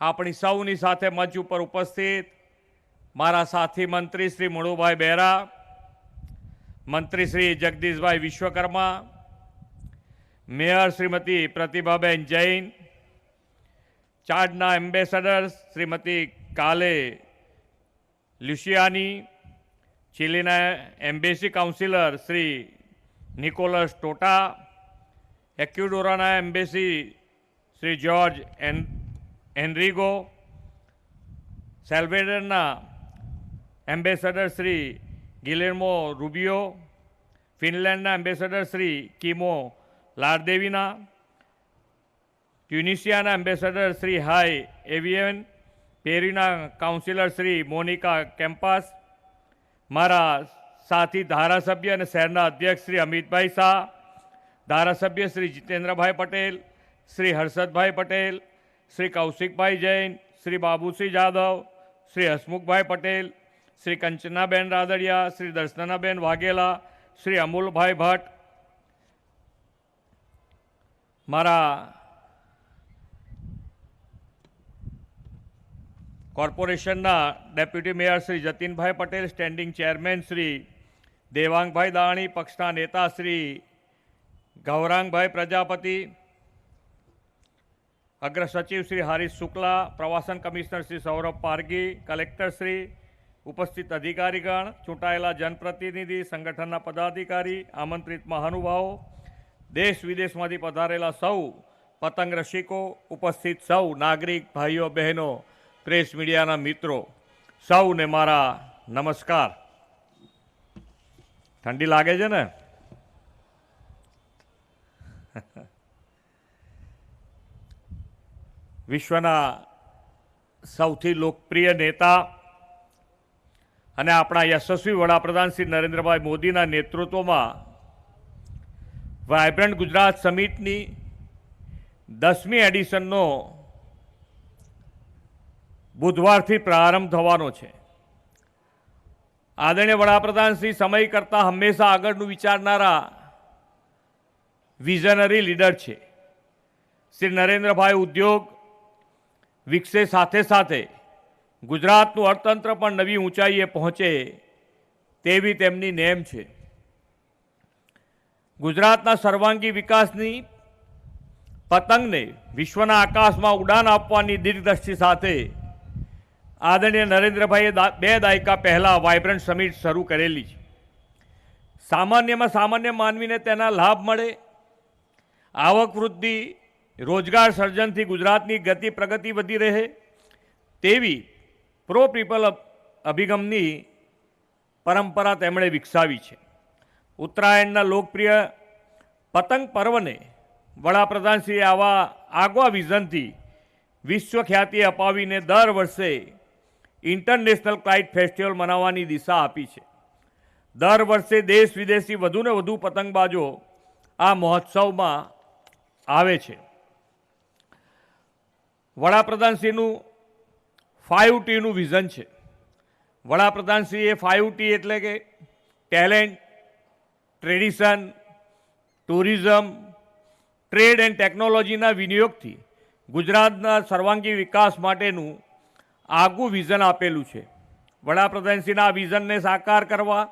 આપણી સૌની સાથે મંચ ઉપર ઉપસ્થિત મારા સાથી મંત્રી શ્રી મુળુભાઈ બહેરા મંત્રી શ્રી જગદીશભાઈ વિશ્વકર્મા, મેયર શ્રીમતી પ્રતિભાબેન જૈન, ચાર્જના એમ્બેસેડર શ્રીમતી કાલે લ્યુશિયાની ચીલીના embassy counsellor Shri Nicolas Tota, એક્યુડોરાના embassy Shri George એન એનરિગો સેલ્વેડરના એમ્બેસેડર શ્રી ગિલેર્મો રૂબિયો, ફિનલેન્ડના એમ્બેસેડર શ્રી કિમો લારદેવીના, ટ્યુનિશિયાના એમ્બેસેડર શ્રી હાઈ એવિયન, પેરીના કાઉન્સિલર શ્રી મોનિકા કેમ્પાસ, મારા સાથી ધારાસભ્ય અને શહેરના અધ્યક્ષ શ્રી અમિતભાઈ શાહ, ધારાસભ્ય શ્રી જીતેન્દ્રભાઈ પટેલ, શ્રી હર્ષદભાઈ પટેલ શ્રી કૌશિકભાઈ જૈન, શ્રી બાબુસિંહ જાદવ, શ્રી હસમુખભાઈ પટેલ, શ્રી કંચનાબેન રાદડિયા, શ્રી દર્શનાબેન વાઘેલા, શ્રી અમૂલભાઈ ભટ્ટ. મારા કોર્પોરેશનના deputy mayor Shri Jatinbhai Patel, standing chairman Shri Devangbhai Dani, પક્ષના નેતા શ્રી ગૌરાંગભાઈ પ્રજાપતિ અગ્ર સચિવ શ્રી હરીશ શુક્લા પ્રવાસન કમિશનર શ્રી સૌરભ પારગી કલેક્ટર શ્રી ઉપસ્થિત અધિકારીગણ ચૂંટાયેલા જનપ્રતિનિધિ સંગઠનના પદાધિકારી આમંત્રિત મહાનુભાવો દેશ વિદેશમાંથી પધારેલા સૌ પતંગ રસિકો ઉપસ્થિત સૌ નાગરિક ભાઈઓ બહેનો પ્રેસ મીડિયાના મિત્રો સૌને મારા નમસ્કાર ઠંડી લાગે છે ને વિશ્વના સૌથી લોકપ્રિય નેતા અને આપણા યશસ્વી વડાપ્રધાન શ્રી નરેન્દ્રભાઈ મોદીના નેતૃત્વમાં વાયબ્રન્ટ ગુજરાત સમિટની દસમી એડિશનનો બુધવારથી પ્રારંભ થવાનો છે. આદરણીય વડાપ્રધાન શ્રી, સમય કરતાં હંમેશા આગળનું વિચારનારા વિઝનરી લીડર છે. શ્રી નરેન્દ્રભાઈ ઉદ્યોગ વિકસે સાથે સાથે ગુજરાતનું અર્થતંત્ર પણ નવી ઊંચાઈએ પહોંચે તેવી તેમની નેમ છે. ગુજરાતના સર્વાંગી વિકાસની પતંગને વિશ્વના આકાશમાં ઉડાન આપવાની દીર્ઘદ્રષ્ટિ સાથે આદરણીય નરેન્દ્રભાઈએ બે દાયકા પહેલાં વાઇબ્રન્ટ સમિટ શરૂ કરેલી છે. સામાન્યમાં સામાન્ય માનવીને તેના લાભ મળે, આવક વૃદ્ધિ રોજગાર સર્જનથી ગુજરાતની ગતિ પ્રગતિ વધી રહે તેવી પ્રો પીપલ અભ- અભિગમની પરંપરા તેમણે વિકસાવી છે. ઉત્તરાયણના લોકપ્રિય પતંગ પર્વને વડાપ્રધાનશ્રીએ આવા આગવા વિઝનથી વિશ્વ ખ્યાતિ અપાવીને દર વર્ષે ઇન્ટરનેશનલ કાઇટ ફેસ્ટિવલ મનાવવાની દિશા આપી છે. દર વર્ષે દેશ વિદેશી વધુને વધુ પતંગબાજો આ મહોત્સવમાં આવે છે. વડાપ્રધાનશ્રીનું ફાઇવ ટીનું વિઝન છે. વડાપ્રધાનશ્રીએ ફાઇવ ટી એટલે કે talent tradition tourism trade and ટેકનોલોજીના વિનિયોગથી ગુજરાતના સર્વાંગી વિકાસ માટેનું આગવું વિઝન આપેલું છે. વડાપ્રધાનશ્રીના આ વિઝનને સાકાર કરવા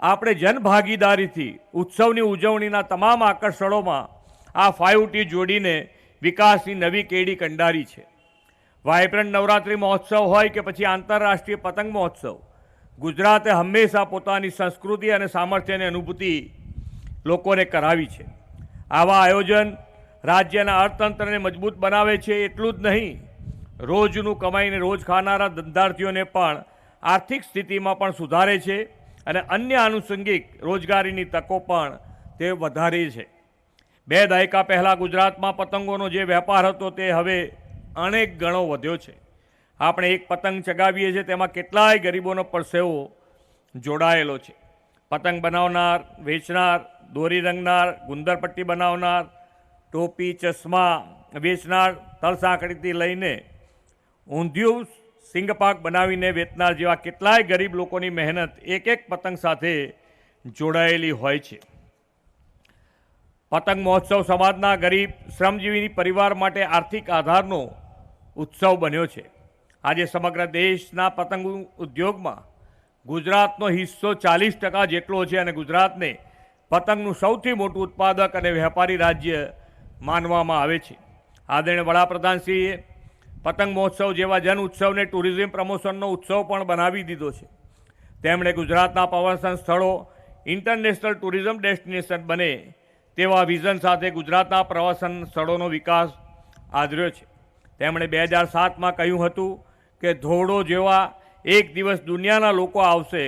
આપણે જનભાગીદારીથી, ઉત્સવની ઉજવણીના તમામ આકર્ષણોમાં આ ફાઇવ ટી જોડીને વિકાસની નવી કેડી કંડારી છે. વાયબ્રન્ટ નવરાત્રિ મહોત્સવ હોય કે પછી આંતરરાષ્ટ્રીય પતંગ મહોત્સવ, ગુજરાતે હંમેશા પોતાની સંસ્કૃતિ અને સામર્થ્યની અનુભૂતિ લોકોને કરાવી છે. આવા આયોજન રાજ્યના અર્થતંત્રને મજબૂત બનાવે છે એટલું જ નહીં, રોજનું કમાઈને રોજ ખાનારા ધંધાર્થીઓને પણ આર્થિક સ્થિતિમાં પણ સુધારે છે અને અન્ય આનુષંગિક રોજગારીની તકો પણ તે વધારે છે. બે દાયકા પહેલાં ગુજરાતમાં પતંગોનો જે વેપાર હતો તે હવે અનેક ગણો વધ્યો છે. આપણે એક પતંગ ચગાવીએ છીએ, તેમાં કેટલાય ગરીબોનો પરસેવો જોડાયેલો છે. પતંગ બનાવનાર, વેચનાર, દોરી રંગનાર, ગુંદરપટ્ટી બનાવનાર, ટોપી, ચશ્મા વેચનાર, તલસાંકડીથી લઈને ઊંધિયું, સિંગપાક બનાવીને વેચનાર જેવા કેટલાય ગરીબ લોકોની મહેનત એક એક પતંગ સાથે જોડાયેલી હોય છે. પતંગ મહોત્સવ સમાજના ગરીબ શ્રમજીવી પરિવાર માટે આર્થિક આધારનો ઉત્સવ બન્યો છે. આજે સમગ્ર દેશના પતંગ ઉદ્યોગમાં ગુજરાતનો હિસ્સો ચાલીસ ટકા જેટલો છે અને ગુજરાતને પતંગનું સૌથી મોટું ઉત્પાદક અને વેપારી રાજ્ય માનવામાં આવે છે. આદરણીય વડાપ્રધાનશ્રીએ પતંગ મહોત્સવ જેવા જન ઉત્સવને ટુરિઝમ પ્રમોશનનો ઉત્સવ પણ બનાવી દીધો છે. તેમણે ગુજરાતના પ્રવાસન સ્થળો ઇન્ટરનેશનલ ટુરિઝમ ડેસ્ટિનેશન બને તેવા વિઝન સાથે ગુજરાતના પ્રવાસન સ્થળોનો વિકાસ આદર્યો છે. તેમણે બે હજાર સાતમાં કહ્યું હતું કે ધોરડો જેવા એક દિવસ દુનિયાના લોકો આવશે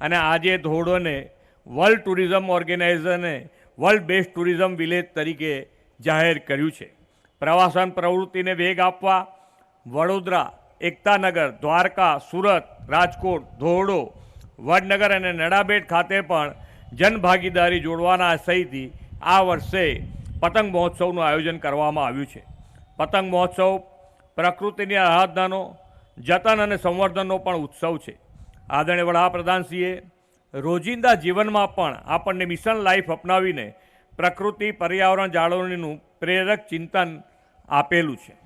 અને આજે ધોરડોને વર્લ્ડ ટુરિઝમ ઓર્ગેનાઇઝેશને વર્લ્ડ બેસ્ટ ટુરિઝમ વિલેજ તરીકે જાહેર કર્યું છે. પ્રવાસન પ્રવૃત્તિને વેગ આપવા વડોદરા, એકતાનગર, દ્વારકા, સુરત, રાજકોટ, ધોરડો, વડનગર અને નડાબેટ ખાતે પણ જનભાગીદારી જોડવાના આશયથી આ વર્ષે પતંગ મહોત્સવનું આયોજન કરવામાં આવ્યું છે. પતંગ મહોત્સવ પ્રકૃતિની આરાધનાનો, જતન અને સંવર્ધનનો પણ ઉત્સવ છે. આદરણીય વડાપ્રધાનશ્રીએ રોજિંદા જીવનમાં પણ આપણને મિશન લાઈફ અપનાવીને પ્રકૃતિ, પર્યાવરણ જાળવણીનું પ્રેરક ચિંતન આપેલું છે.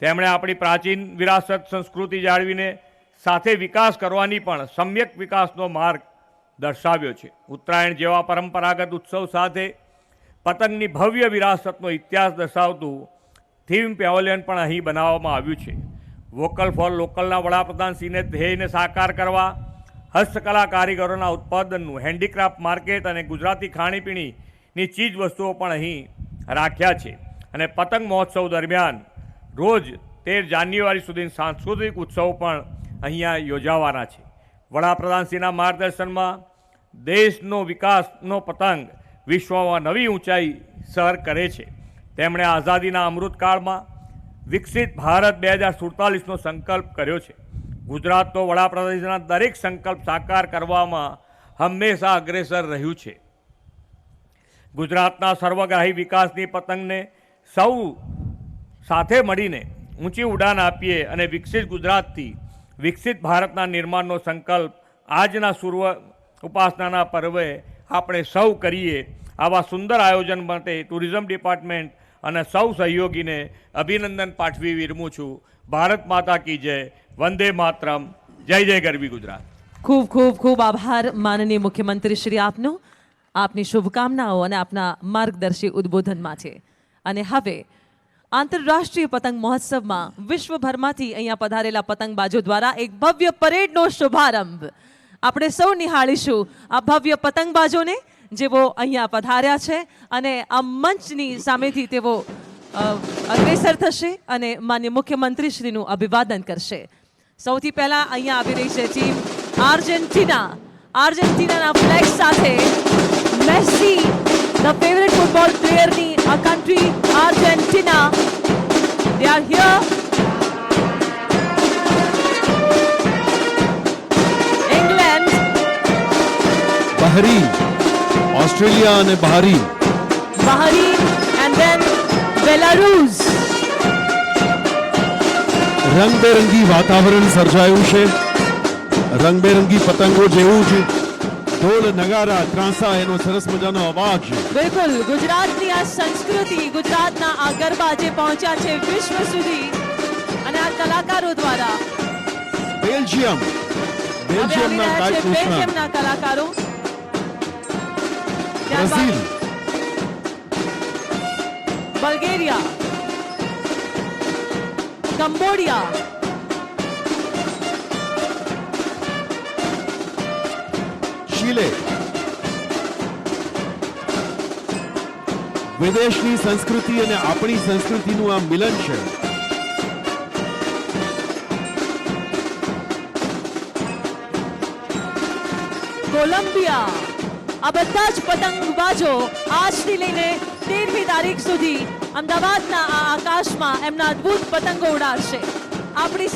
તેમણે આપણી પ્રાચીન વિરાસત સંસ્કૃતિ જાળવીને સાથે વિકાસ કરવાની પણ સમ્યક વિકાસનો માર્ગ દર્શાવ્યો છે. ઉત્તરાયણ જેવા પરંપરાગત ઉત્સવ સાથે પતંગની ભવ્ય વિરાસતનો ઇતિહાસ દર્શાવતું થીમ પેવેલિયન પણ અહીં બનાવવામાં આવ્યું છે. વોકલ ફોર લોકલના વડાપ્રધાન સિંહને ધ્યેયને સાકાર કરવા, હસ્તકલા કારીગરોના ઉત્પાદનનું હેન્ડીક્રાફ્ટ માર્કેટ અને ગુજરાતી ખાણીપીણીની ચીજ વસ્તુઓ પણ અહીં રાખ્યા છે. અને પતંગ મહોત્સવ દરમિયાન રોજ તેર જાન્યુઆરી સુધી સાંસ્કૃતિક ઉત્સવ પણ અહીંયા યોજાવાના છે. વડાપ્રધાનશ્રીના માર્ગદર્શનમાં દેશનો વિકાસનો પતંગ વિશ્વમાં નવી ઊંચાઈ સર કરે છે. તેમણે આઝાદીના અમૃતકાળમાં વિકસિત ભારત બે હજાર સુડતાલીસનો સંકલ્પ કર્યો છે. ગુજરાત તો વડાપ્રધાનના દરેક સંકલ્પ સાકાર કરવામાં હંમેશા અગ્રેસર રહ્યું છે. ગુજરાતના સર્વગ્રાહી વિકાસની પતંગને સૌ સાથે મળીને ઊંચી ઉડાન આપીએ અને વિકસિત ગુજરાતથી વિકસિત ભારતના નિર્માણનો સંકલ્પ આજના સુર્વ ઉપાસનાના પર્વે આપણે સૌ કરીએ આવા સુંદર આયોજન માટે ટુરિઝમ ડિપાર્ટમેન્ટ અને સૌ સહયોગીને અભિનંદન પાઠવી વિરમું છું. ભારત માતા કી જય. વંદે માતરમ. જય જય ગરવી ગુજરાત. ખૂબ ખૂબ ખૂબ આભાર માનનીય મુખ્યમંત્રી શ્રી આપનો. આપની શુભકામનાઓ અને આપના માર્ગદર્શી ઉદ્બોધન માટે અને હવે આંતરરાષ્ટ્રીય પતંગ મહોત્સવમાં વિશ્વભરમાંથી અહીંયા પધારેલા પતંગબાજો દ્વારા એક ભવ્ય પરેડનો શુભારંભ. આપણે સૌ નિહાળીશું આ ભવ્ય પતંગબાજોને, જેઓ અહીંયા પધાર્યા છે અને આ મંચની સામેથી તેઓ અગ્રેસર થશે અને માન્ય મુખ્યમંત્રીશ્રીનું અભિવાદન કરશે. સૌથી પહેલાં અહીંયા આવી રહી છે ટીમ આર્જેન્ટિના. આર્જેન્ટિનાના ફ્લેગ સાથે મેસી ધ ફેવરેટ ફૂટબોલ પ્લેયરની આ country Argentina. They are here Bahrain Australia અને બહારી બહારી એન્ડ ધેન બેલારુસ રંગબેરંગી વાતાવરણ સર્જાયું છે રંગબેરંગી પતંગો જેવું જ ઢોલ નગારા ત્રાંસા એનો સરસ મજાનો અવાજ બિલકુલ ગુજરાતની આ સંસ્કૃતિ ગુજરાતના આ ગરબા જે પહોંચ્યા છે વિશ્વ સુધી અને આ કલાકારો દ્વારા. બેલ્જિયમ બેલ્જિયમના કલાકારો. Brazil Bulgaria. Cambodia. કંબોડિયા વિદેશની સંસ્કૃતિ અને આપણી સંસ્કૃતિનું આ મિલન છે કોલંબિયા આ બધા જ પતંગબાજો આજથી લઈને તેરમી તારીખ સુધી અમદાવાદના આ આકાશમાં એમના અદ્ભુત પતંગો ઉડાડશે. આપણી